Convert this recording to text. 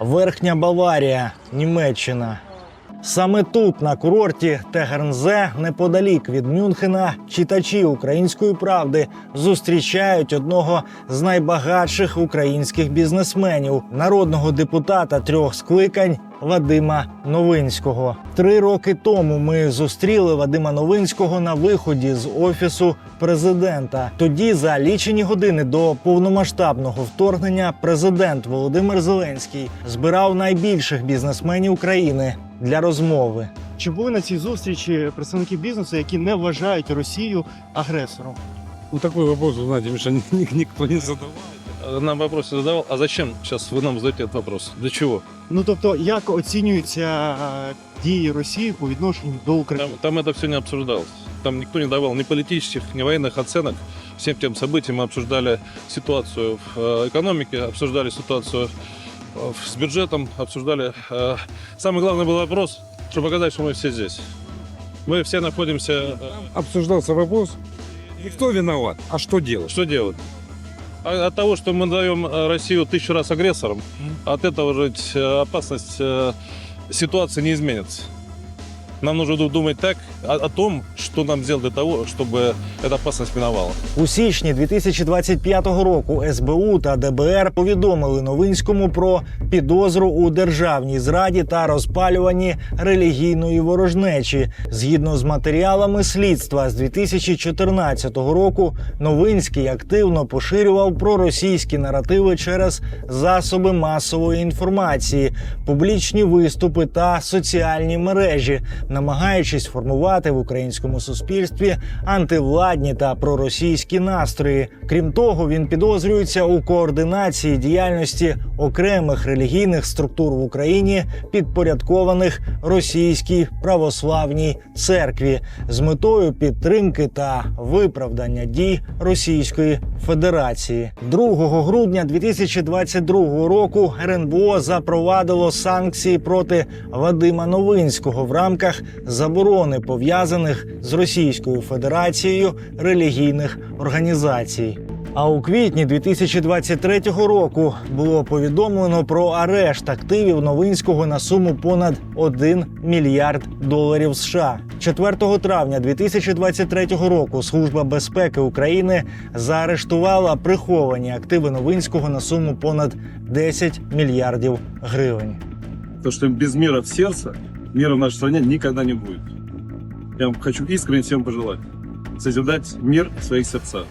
Верхня Баварія, Німеччина. Саме тут, на курорті Тегернзе, неподалік від Мюнхена, читачі української правди зустрічають одного з найбагатших українських бізнесменів, народного депутата трьох скликань Вадима Новинського. Три роки тому ми зустріли Вадима Новинського на виході з офісу президента. Тоді, за лічені години до повномасштабного вторгнення, президент Володимир Зеленський збирав найбільших бізнесменів країни для розмови. Чи були на цій зустрічі представники бізнесу, які не вважають Росію агресором? Ну такой вопрос, вы знаете, Миша, ни- никто не задавал. нам вопрос задавал, а зачем сейчас вы нам задаете этот вопрос? Для чего? Ну тобто, як оцінюються е, дії Росії по відношенню до Там, України? там это все не обсуждалось. Там никто не давал ни политических, ни военных оценок всем тем событиям. Мы обсуждали ситуацию в э, экономике, обсуждали ситуацию э, в- с бюджетом, обсуждали... э, Самый главный был вопрос, чтобы показать, что мы все здесь. Мы все находимся... э, Обсуждался вопрос, кто виноват, а что делать? Что делать? А- От того, что мы даем э, Россию тысячу раз агрессором, от этого же э, опасность э, ситуации не изменится. Нам нужно ду- думать так о, о том, что нам сделать для того, чтобы эта опасность миновала. У січні 2025 року СБУ та ДБР повідомили Новинському про підозру у державній зраді та розпалюванні релігійної ворожнечі. Згідно з матеріалами слідства з 2014 року, Новинський активно поширював проросійські наративи через засоби масової інформації, публічні виступи та соціальні мережі, намагаючись формувати в українському суспільстві антивладні та проросійські настрої. Крім того, він підозрюється у координації діяльності окремих релігійних структур в Україні, підпорядкованих російській православній церкві, з метою підтримки та виправдання дій Російської Федерації. 2 грудня 2022 року РНБО запровадило санкції проти Вадима Новинського в рамках заборони пов'язаних з Російською Федерацією релігійних організацій. А у квітні 2023 року було повідомлено про арешт активів Новинського на суму понад 1 мільярд доларів США. 4 травня 2023 року Служба безпеки України заарештувала приховані активи Новинського на суму понад 10 мільярдів гривень. То, що без міра в сердце, міра в нашій стране ніколи не буде. Я вам хочу искренне всім пожелати. Созидать мир в своїх сердцах.